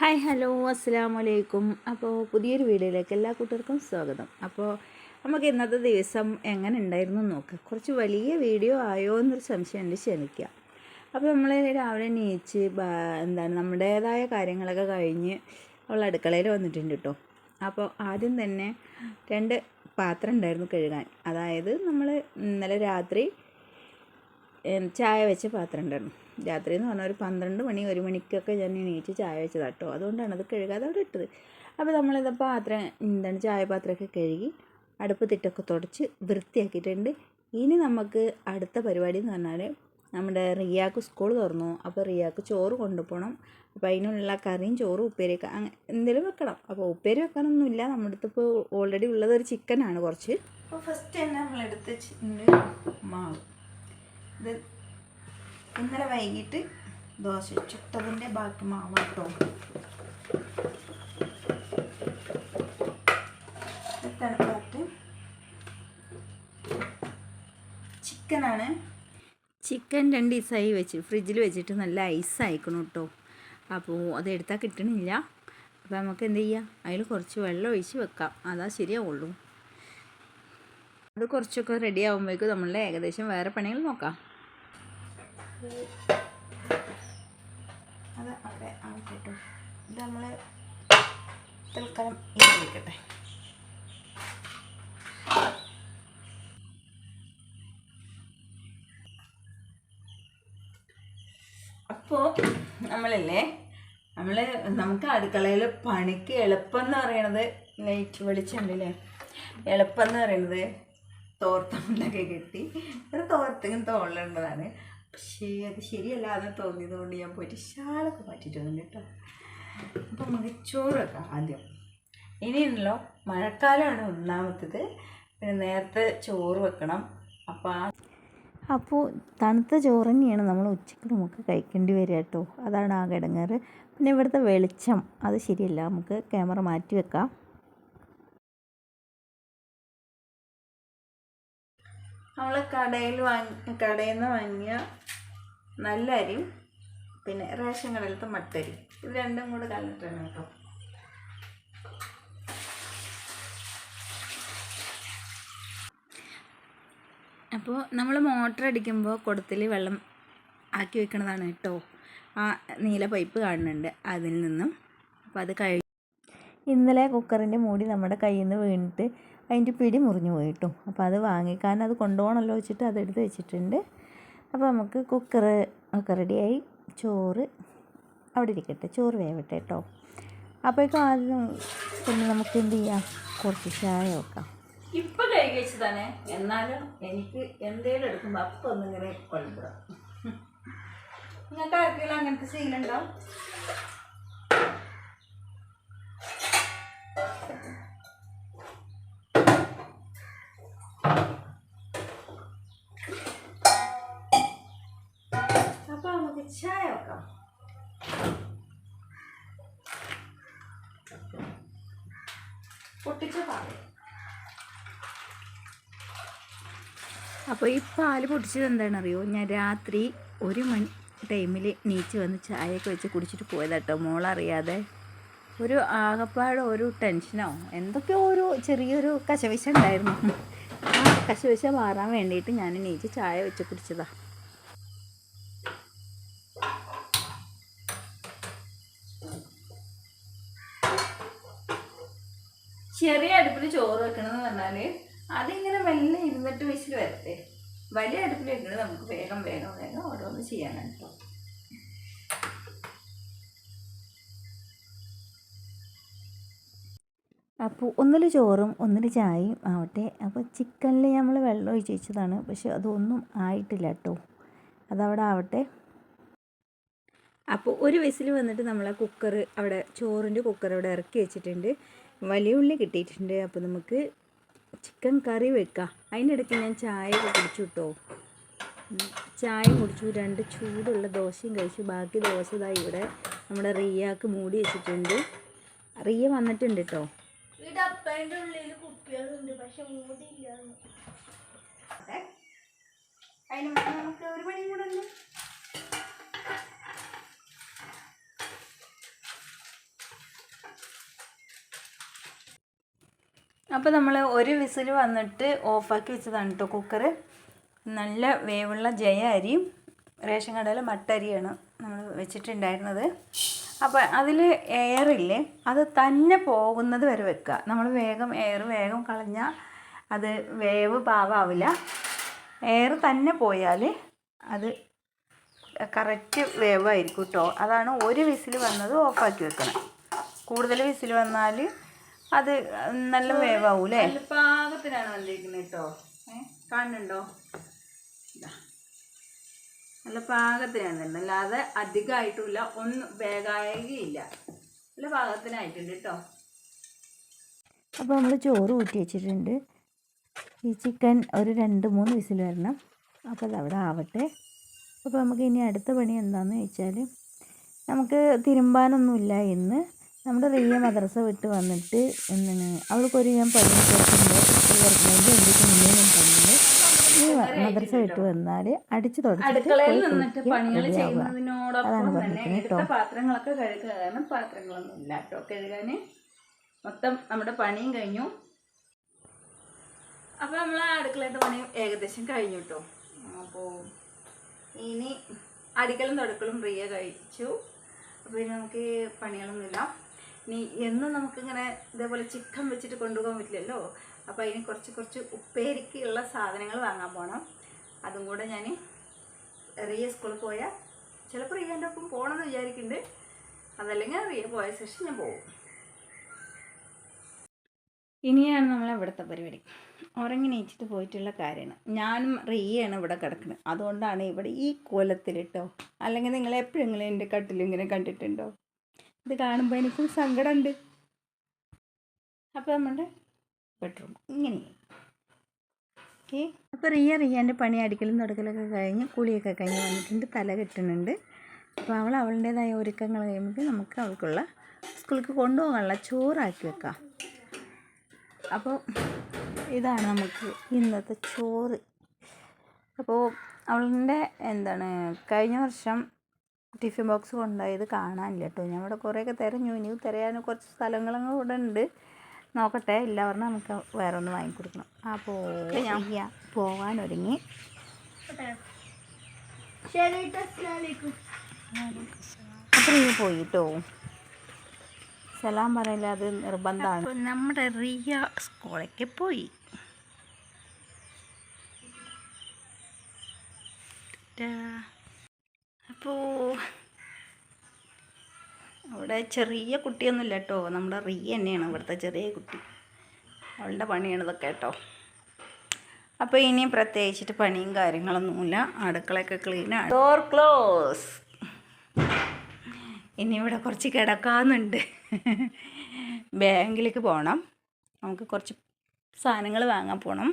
Hi hello അസ്സാം വലൈക്കും അപ്പോൾ പുതിയൊരു വീഡിയോയിലേക്ക് എല്ലാ കൂട്ടർക്കും സ്വാഗതം. അപ്പോൾ നമുക്ക് ഇന്നത്തെ ദിവസം എങ്ങനെ ഉണ്ടായിരുന്നു നോക്കാം. കുറച്ച് വലിയ വീഡിയോ ആയോ എന്നൊരു സംശയം ഉണ്ട് ക്ഷമിക്കുക അപ്പോൾ നമ്മൾ രാവിലെ നീച്ച് എന്താണ് നമ്മുടേതായ കാര്യങ്ങളൊക്കെ കഴിഞ്ഞ് അവൾ അടുക്കളയിൽ വന്നിട്ടുണ്ട് കേട്ടോ അപ്പോൾ ആദ്യം തന്നെ രണ്ട് പാത്രം ഉണ്ടായിരുന്നു കഴുകാൻ. അതായത് നമ്മൾ ഇന്നലെ രാത്രി ചായ വെച്ച പാത്രം ഉണ്ടായിരുന്നു. രാത്രി എന്ന് പറഞ്ഞാൽ ഒരു പന്ത്രണ്ട് മണി ഒരു മണിക്കൊക്കെ ഞാൻ എണീറ്റ് ചായ വെച്ചതാണ് കേട്ടോ അതുകൊണ്ടാണ് അത് കഴുകാതെ അവിടെ ഇട്ടത്. അപ്പോൾ നമ്മളിത് പാത്രം എന്താണ് ചായ പാത്രമൊക്കെ കഴുകി അടുപ്പത്തിട്ടൊക്കെ തുടച്ച് വൃത്തിയാക്കിയിട്ടുണ്ട്. ഇനി നമുക്ക് അടുത്ത പരിപാടി എന്ന് പറഞ്ഞാൽ നമ്മുടെ റിയാക്ക് സ്കൂൾ തുറന്നു. അപ്പോൾ റിയാക്ക് ചോറ് കൊണ്ടുപോകണം അപ്പോൾ അതിനുള്ള കറിയും ചോറും ഉപ്പേരിയൊക്കെ അങ്ങനെ എന്തെങ്കിലും വെക്കണം. അപ്പോൾ ഉപ്പേരി വെക്കാനൊന്നുമില്ല. നമ്മുടെ അടുത്ത് ഇപ്പോൾ ഓൾറെഡി ഉള്ളത് ഒരു ചിക്കനാണ് കുറച്ച്. അപ്പോൾ ഫസ്റ്റ് തന്നെ നമ്മളെടുത്ത് മാവ്. ഇത് ഇന്നലെ വൈകിട്ട് ദോശ ചുട്ടതിന്റെ ബാക്കി മാവ് കേട്ടോ ചിക്കനാണ്. ചിക്കൻ രണ്ട് ദിവസമായി വെച്ച് ഫ്രിഡ്ജിൽ വെച്ചിട്ട് നല്ല ഐസ് അയക്കണം കേട്ടോ അപ്പോൾ അത് എടുത്താൽ കിട്ടണില്ല. അപ്പോൾ നമുക്ക് എന്ത് ചെയ്യാം? അതിൽ കുറച്ച് വെള്ളം ഒഴിച്ച് വെക്കാം. അതാ ശരിയാവുള്ളൂ. അത് കുറച്ചൊക്കെ റെഡി ആകുമ്പോഴേക്കും നമ്മളുടെ ഏകദേശം വേറെ പണികൾ നോക്കാം. അത് അവിടെ കേട്ടോ ഇത് നമ്മൾ തൽക്കാലം ഇത് വയ്ക്കട്ടെ അപ്പോൾ നമ്മളല്ലേ നമ്മൾ നമുക്ക് അടുക്കളയിൽ പണിക്ക് എളുപ്പം എന്ന് പറയണത് ലൈറ്റ് വെളിച്ചുണ്ടല്ലേ എളുപ്പം എന്ന് പറയണത് തോർത്തമുണ്ടൊക്കെ കെട്ടി. ഒരു തോർത്തിങ്ങനെ തോളുള്ളതാണ് പക്ഷേ അത് ശരിയല്ലാതെ തോന്നിയത് തോന്നിയതുകൊണ്ട് ഞാൻ പോയിട്ട് മാറ്റിയിട്ട് വന്നു കേട്ടോ. അപ്പോൾ നമുക്ക് ചോറ് വെക്കാം ആദ്യം. ഇനിയുണ്ടല്ലോ മഴക്കാലമാണ് ഒന്നാമത്തത്. പിന്നെ നേരത്തെ ചോറ് വെക്കണം. അപ്പോൾ ആ അപ്പോൾ തണുത്ത ചോറ് തന്നെയാണ് നമ്മൾ ഉച്ചയ്ക്ക് നമുക്ക് കഴിക്കേണ്ടി വരിക കേട്ടോ. അതാണ് ആ കിടങ്ങാറ് പിന്നെ ഇവിടുത്തെ വെളിച്ചം അത് ശരിയല്ല. നമുക്ക് ക്യാമറ മാറ്റി വെക്കാം. നമ്മൾ കടയിൽ വാങ്ങി കടയിൽ നിന്ന് വാങ്ങിയ നല്ല അരിയും പിന്നെ റേഷൻ കടയിലത്തെ മട്ടരി. ഇത് രണ്ടും കൂടെ കലർത്തണം കേട്ടോ. അപ്പോൾ നമ്മൾ മോട്ടർ അടിക്കുമ്പോൾ കുടത്തിൽ വെള്ളം ആക്കി വെക്കണതാണ് കേട്ടോ. ആ നീല പൈപ്പ് കാണുന്നുണ്ട് അതിൽ നിന്നും. അപ്പോൾ അത് കഴി ഇന്നലെ കുക്കറിന്റെ മൂടി നമ്മുടെ കയ്യിൽ നിന്ന് വീണിട്ട് അതിന്റെ പിടി മുറിഞ്ഞു പോയി കേട്ടോ അപ്പോൾ അത് വാങ്ങിക്കാൻ അത് കൊണ്ടുപോകണമല്ലോ വെച്ചിട്ട് അതെടുത്ത് വെച്ചിട്ടുണ്ട്. അപ്പോൾ നമുക്ക് കുക്കർ ഒക്കെ റെഡിയായി ചോറ് അവിടെ ഇരിക്കട്ടെ. ചോറ് വേവട്ടെ കേട്ടോ. അപ്പോഴേക്കും ആദ്യം പിന്നെ നമുക്ക് എന്ത് ചെയ്യാം? കുറച്ച് ചായ വെക്കാം. ഇപ്പം കൈ കഴിച്ച് തന്നെ എന്നാലും എനിക്ക് എന്തേലും എടുക്കുമ്പോൾ അപ്പം ഒന്നിങ്ങനെ കൊണ്ടുപോകാം. നിങ്ങൾക്ക് ആർക്കെങ്കിലും അങ്ങനത്തെ ശീലുണ്ടോ പൊട്ടിച്ച പാൽ അപ്പോൾ ഈ പാൽ പൊട്ടിച്ചത് എന്താണെന്നറിയോ? ഞാൻ രാത്രി ഒരു മണി ടൈമിൽ നീച്ച് വന്ന് ചായയൊക്കെ വെച്ച് കുടിച്ചിട്ട് പോയതാട്ടോ. മോളറിയാതെ. ഒരു ആകപ്പാട് ഒരു ടെൻഷനോ എന്തൊക്കെയോ ഒരു ചെറിയൊരു കശവിശ ഉണ്ടായിരുന്നു. ആ കശവിശ മാറാൻ വേണ്ടിയിട്ട് ഞാൻ നീച്ച് ചായ വെച്ച് കുടിച്ചതാ. ചെറിയ അടുപ്പിൽ ചോറ് വെക്കണമെന്ന് പറഞ്ഞാൽ അതിങ്ങനെ മെല്ലെ ഇരുന്നിട്ട് വിസിൽ വരട്ടെ. വലിയ അടുപ്പിൽ വെക്കുന്നത് നമുക്ക് വേഗം വേഗം വേഗം ഓരോന്ന് ചെയ്യാനാണ് കേട്ടോ. അപ്പോൾ ഒന്നിൽ ചോറും ഒന്നിൽ ചായയും ആവട്ടെ. അപ്പോൾ ചിക്കനിൽ നമ്മൾ വെള്ളം ഒഴിച്ച് വെച്ചതാണ്. പക്ഷെ അതൊന്നും ആയിട്ടില്ല കേട്ടോ. അതവിടെ ആവട്ടെ. അപ്പോൾ ഒരു വിസിൽ വന്നിട്ട് നമ്മൾ കുക്കർ അവിടെ ചോറിന്റെ കുക്കർ അവിടെ ഇറക്കി വെച്ചിട്ടുണ്ട്. വലിയ ഉള്ളി കിട്ടിയിട്ടുണ്ട്. അപ്പോൾ നമുക്ക് ചിക്കൻ കറി വെക്കാം. ഇടയ്ക്ക് ഞാൻ ചായ കുടിച്ചു കേട്ടോ. ചായ കുടിച്ചു. രണ്ട് ചൂടുള്ള ദോശയും കഴിച്ചു. ബാക്കി ദോശ ഇതാ ഇവിടെ നമ്മുടെ റിയാക്ക് മൂടി വെച്ചിട്ടുണ്ട്. റിയ വന്നിട്ടുണ്ട് കേട്ടോ. അതിന് നമുക്ക് ഒരു മണിയും കൂടെ അപ്പോൾ നമ്മൾ ഒരു വിസിൽ വന്നിട്ട് ഓഫാക്കി വെച്ചതാണ് കേട്ടോ കുക്കർ നല്ല വേവുള്ള ജയ അരി റേഷൻ കടയിലെ മട്ടരിയാണ് നമ്മൾ വെച്ചിട്ടുണ്ടായിരുന്നത്. അപ്പോൾ അതിൽ എയറില്ലേ അത് തന്നെ പോകുന്നത് വരെ വെക്കുക നമ്മൾ വേഗം എയർ വേഗം കളഞ്ഞാൽ അത് വേവ് പാവാവില്ല. എയർ തന്നെ പോയാൽ അത് കറക്റ്റ് വേവായിരിക്കും കേട്ടോ അതാണ് ഒരു വിസിൽ വന്നത് ഓഫാക്കി വെക്കണം. കൂടുതൽ വിസിൽ വന്നാൽ അത് നല്ല വേവാവൂലേ? പാകത്തിനാണ് വന്നിരിക്കുന്നത് കേട്ടോ. ഏ കാണുന്നുണ്ടോ? ഇതാ. നല്ല പാകത്തിനാണ് അല്ലാതെ അധികമായിട്ടുമില്ല ഒന്നും വേഗമായില്ല നല്ല പാകത്തിനായിട്ടുണ്ട് കേട്ടോ. അപ്പോൾ നമ്മൾ ചോറ് ഊറ്റി വെച്ചിട്ടുണ്ട്. ഈ ചിക്കൻ ഒരു രണ്ട് മൂന്ന് വിസിൽ വരണം. അപ്പോൾ അത് അവിടെ ആവട്ടെ. അപ്പോൾ നമുക്ക് ഇനി അടുത്ത പണി എന്താണെന്ന് വെച്ചാൽ നമുക്ക് തിരുമ്പാനൊന്നുമില്ല ഇന്ന്. നമ്മുടെ റിയ മദ്രസ വിട്ട് വന്നിട്ട് എന്താണ് അവൾക്കൊരു ഞാൻ കൊടുക്കുമ്പോൾ വർക്കുമ്പോൾ മുന്നേ ഞാൻ പറഞ്ഞത് ഈ മദ്രസ വിട്ട് വന്നാൽ അടിച്ചു തുടച്ചിട്ട് അതാണ് പറഞ്ഞിരിക്കുന്നത് കേട്ടോ. പാത്രങ്ങളൊക്കെ കഴുകുക കാരണം പാത്രങ്ങളൊന്നും ഇല്ല കേട്ടോ. കഴുകാൻ മൊത്തം നമ്മുടെ പണിയും കഴിഞ്ഞു. അപ്പോൾ നമ്മൾ അടുക്കളയുടെ പണി ഏകദേശം കഴിഞ്ഞു കേട്ടോ. അപ്പോൾ ഇനി അടിക്കലും തുടക്കലും റിയ കഴിച്ചു. അപ്പോൾ ഇനി നമുക്ക് പണികളൊന്നുമില്ല ഇനി എന്നും നമുക്കിങ്ങനെ ഇതേപോലെ ചിക്കൻ വെച്ചിട്ട് കൊണ്ടുപോകാൻ പറ്റില്ലല്ലോ? അപ്പോൾ അതിന് കുറച്ച് കുറച്ച് ഉപ്പേരിക്കുള്ള സാധനങ്ങൾ വാങ്ങാൻ പോകണം അതും കൂടെ ഞാൻ റിയ സ്കൂളിൽ പോയാൽ ചിലപ്പോൾ റിയന്റെ ഒപ്പം പോകണമെന്ന് വിചാരിക്കുന്നുണ്ട് അതല്ലെങ്കിൽ റിയ പോയ ശേഷം ഞാൻ പോകും ഇനിയാണ് നമ്മൾ ഇവിടുത്തെ പരിപാടി. ഉറങ്ങിനേച്ചിട്ട് പോയിട്ടുള്ള കാര്യമാണ് ഞാനും റിയയാണ് ഇവിടെ കിടക്കുന്നത് അതുകൊണ്ടാണ് ഇവിടെ ഈ കോലത്തിലിട്ടോ അല്ലെങ്കിൽ നിങ്ങൾ എപ്പോഴെങ്കിലും എന്റെ കട്ടിലിങ്ങനെ കണ്ടിട്ടുണ്ടോ? ഇത് കാണുമ്പോൾ എനിക്കും സങ്കടമുണ്ട് അപ്പോൾ നമ്മുടെ ബെഡ്റൂം ഇങ്ങനെ. ഓക്കെ. അപ്പോൾ റിയ റിയാന്റെ പണി അടിക്കലും തുടക്കലൊക്കെ കഴിഞ്ഞ് കുളിയൊക്കെ കഴിഞ്ഞ് വന്നിട്ടുണ്ട് തല കെട്ടുന്നുണ്ട്. അപ്പോൾ അവൾ അവളുടേതായ ഒരുക്കങ്ങൾ കഴിയുമ്പോൾ നമുക്ക് അവൾക്കുള്ള സ്കൂളിലേക്ക് കൊണ്ടുപോകാനുള്ള ചോറാക്കി വെക്കാം. അപ്പോൾ ഇതാണ് നമുക്ക് ഇന്നത്തെ ചോറ്. അപ്പോൾ അവളുടെ എന്താണ് കഴിഞ്ഞ വർഷം ടിഫിൻ ബോക്സ് കൊണ്ടുപോയത് കാണാനില്ല കേട്ടോ. ഞാൻ ഇവിടെ കുറേയൊക്കെ തിരഞ്ഞു. ഇനി തിരയാൻ കുറച്ച് സ്ഥലങ്ങളും കൂടെ ഉണ്ട്. നോക്കട്ടെ. ഇല്ല പറഞ്ഞാൽ നമുക്ക് വേറെ ഒന്ന് വാങ്ങിക്കൊടുക്കണം ആ പോയാ പോവാൻ ഒരുങ്ങി. അപ്പം കേട്ടോ പോയി കേട്ടോ. നീ പോയിട്ടോ സലാം പറയില്ല അത് നിർബന്ധമാണ്. നമ്മുടെ റിയ സ്കൂളേക്ക് പോയി. അപ്പോൾ അവിടെ ചെറിയ കുട്ടിയൊന്നുമില്ല കേട്ടോ. നമ്മുടെ റിയ തന്നെയാണ് ഇവിടുത്തെ ചെറിയ കുട്ടി. അവളുടെ പണിയാണ് ഇതൊക്കെ കേട്ടോ. അപ്പോൾ ഇനി പ്രത്യേകിച്ചിട്ട് പണിയും കാര്യങ്ങളൊന്നുമില്ല. അടുക്കളയൊക്കെ ക്ലീനാണ് ഡോർ ക്ലോസ് ഇനി ഇവിടെ കുറച്ച് കിടക്കാമെന്നുണ്ട് ബാങ്കിലേക്ക് പോകണം. നമുക്ക് കുറച്ച് സാധനങ്ങൾ വാങ്ങാൻ പോകണം